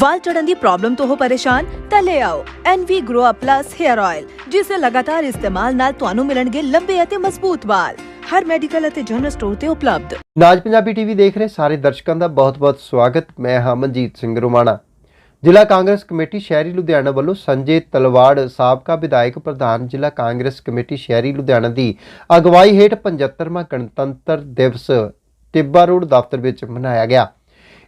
ਵਾਲ ਝੜਨ ਦੀ problem ਤੋਂ ਹੋ ਪਰੇਸ਼ਾਨ, ਤਾਂ ਲੈ ਆਓ NV Grow Up Plus Hair Oil, ਜਿਸ ਦੇ ਲਗਾਤਾਰ ਇਸਤੇਮਾਲ ਨਾਲ ਤੁਹਾਨੂੰ ਮਿਲਣਗੇ ਲੰਬੇ ਅਤੇ ਮਜ਼ਬੂਤ ਵਾਲ। ਹਰ ਮੈਡੀਕਲ ਅਤੇ ਜਨਰਲ ਸਟੋਰ ਤੇ ਉਪਲਬਧ। ਨਾਜ ਪੰਜਾਬੀ ਟੀਵੀ ਦੇਖ ਰਹੇ ਸਾਰੇ ਦਰਸ਼ਕਾਂ ਦਾ ਬਹੁਤ-ਬਹੁਤ ਸਵਾਗਤ। ਮੈਂ ਹਾਂ ਮਨਜੀਤ ਸਿੰਘ ਰੋਮਾਣਾ। ਜ਼ਿਲ੍ਹਾ ਕਾਂਗਰਸ ਕਮੇਟੀ ਸ਼ਹਿਰੀ ਲੁਧਿਆਣਾ ਵੱਲੋਂ ਸੰਜੇ ਤਲਵਾੜ ਸਾਬਕਾ ਵਿਧਾਇਕ ਪ੍ਰਧਾਨ ਜ਼ਿਲ੍ਹਾ ਕਾਂਗਰਸ ਕਮੇਟੀ ਸ਼ਹਿਰੀ ਲੁਧਿਆਣਾ ਦੀ ਅਗਵਾਈ ਹੇਠ 75ਵਾਂ ਗਣਤੰਤਰ ਦਿਵਸ ਟਿੱਬਾ ਰੋਡ ਦਫ਼ਤਰ ਵਿੱਚ ਮਨਾਇਆ ਗਿਆ।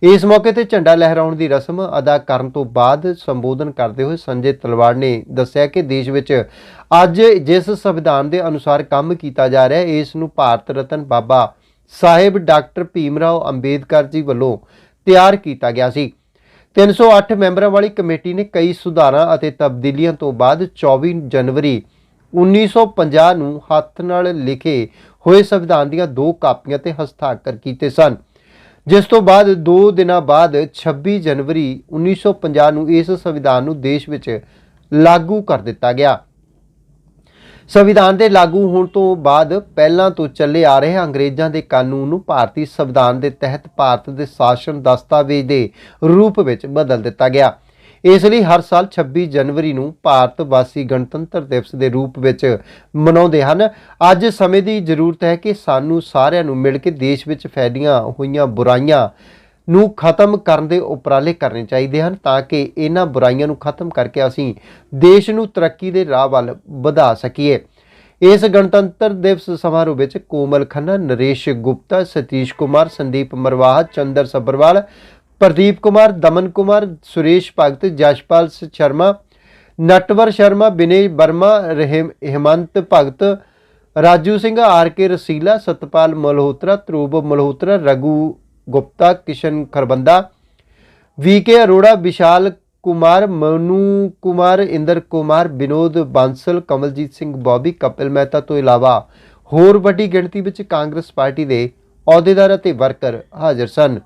ਇਸ ਮੌਕੇ ਤੇ ਝੰਡਾ ਲਹਿਰਾਉਣ ਦੀ ਰਸਮ ਅਦਾ ਕਰਨ ਤੋਂ ਬਾਅਦ ਸੰਬੋਧਨ ਕਰਦੇ ਹੋਏ ਸੰਜੇ ਤਲਵਾੜ ਨੇ ਦੱਸਿਆ ਕਿ ਦੇਸ਼ ਵਿੱਚ ਅੱਜ ਜਿਸ ਸੰਵਿਧਾਨ ਦੇ ਅਨੁਸਾਰ ਕੰਮ ਕੀਤਾ ਜਾ ਰਿਹਾ ਹੈ ਇਸ ਨੂੰ ਭਾਰਤ ਰਤਨ ਬਾਬਾ ਸਾਹਿਬ ਡਾਕਟਰ ਭੀਮਰਾਓ ਅੰਬੇਦਕਰ ਜੀ ਵੱਲੋਂ ਤਿਆਰ ਕੀਤਾ ਗਿਆ ਸੀ। 308 ਮੈਂਬਰਾਂ ਵਾਲੀ ਕਮੇਟੀ ਨੇ ਕਈ ਸੁਧਾਰਾਂ ਅਤੇ ਤਬਦੀਲੀਆਂ ਤੋਂ ਬਾਅਦ 24 ਜਨਵਰੀ 1950 ਨੂੰ ਹੱਥ ਨਾਲ ਲਿਖੇ ਹੋਏ ਸੰਵਿਧਾਨ ਦੀਆਂ ਦੋ ਕਾਪੀਆਂ ਤੇ ਹਸਤਾਖਰ ਕੀਤੇ ਸਨ। ਜਿਸ ਤੋਂ ਬਾਅਦ 2 ਦਿਨਾਂ ਬਾਅਦ 26 ਜਨਵਰੀ 1950 ਨੂੰ ਇਸ ਸੰਵਿਧਾਨ ਨੂੰ ਦੇਸ਼ ਵਿੱਚ ਲਾਗੂ ਕਰ ਦਿੱਤਾ ਗਿਆ। ਸੰਵਿਧਾਨ ਦੇ ਲਾਗੂ ਹੋਣ ਤੋਂ ਬਾਅਦ ਪਹਿਲਾਂ ਤੋਂ ਚੱਲੇ ਆ ਰਹੇ ਅੰਗਰੇਜ਼ਾਂ ਦੇ ਕਾਨੂੰਨ ਨੂੰ ਭਾਰਤੀ ਸੰਵਿਧਾਨ ਦੇ ਤਹਿਤ ਭਾਰਤ ਦੇ ਸ਼ਾਸਨ ਦਸਤਾਵੇਜ਼ ਦੇ ਰੂਪ ਵਿੱਚ ਬਦਲ ਦਿੱਤਾ ਗਿਆ। ਇਸ ਲਈ ਹਰ ਸਾਲ 26 ਜਨਵਰੀ ਨੂੰ ਭਾਰਤ ਵਾਸੀ ਗਣਤੰਤਰ ਦਿਵਸ ਦੇ ਰੂਪ ਵਿੱਚ ਮਨਾਉਂਦੇ ਹਨ। ਅੱਜ ਸਮੇਂ ਦੀ ਜ਼ਰੂਰਤ ਹੈ ਕਿ ਸਾਨੂੰ ਸਾਰਿਆਂ ਨੂੰ ਮਿਲ ਕੇ ਦੇਸ਼ ਵਿੱਚ ਫੈਲੀਆਂ ਹੋਈਆਂ ਬੁਰਾਈਆਂ ਨੂੰ ਖਤਮ ਕਰਨ ਦੇ ਉਪਰਾਲੇ ਕਰਨੇ ਚਾਹੀਦੇ ਹਨ ਤਾਂ ਕਿ ਇਹਨਾਂ ਬੁਰਾਈਆਂ ਨੂੰ ਖਤਮ ਕਰਕੇ ਅਸੀਂ ਦੇਸ਼ ਨੂੰ ਤਰੱਕੀ ਦੇ ਰਾਹ ਵੱਲ ਵਧਾ ਸਕੀਏ। ਇਸ ਗਣਤੰਤਰ ਦਿਵਸ ਸਮਾਰੋਹ ਵਿੱਚ Komal Khanna, Naresh Gupta, Satish Kumar, Sandeep Marwaha, Chander Sabharwal Pradeep Kumar, Daman Kumar, Suresh Bhagat, Jaspal Sharma, Natwar Sharma, Binay Verma, Rahim, Himmat Bhagat, Raju Singh R K Rasila, Satpal Malhotra Dhruv Malhotra Raghu Gupta, Kishan Kharbanda V K Arora, Vishal Kumar, Manu Kumar, Inder Kumar, Vinod Bansal, Kamaljit Singh Bobby, Kapil Mehta ਤੋਂ ਇਲਾਵਾ ਹੋਰ ਵੱਡੀ ਗਿਣਤੀ ਵਿੱਚ Congress party ਦੇ ਅਹੁਦੇਦਾਰ ਅਤੇ worker ਹਾਜ਼ਰ ਸਨ।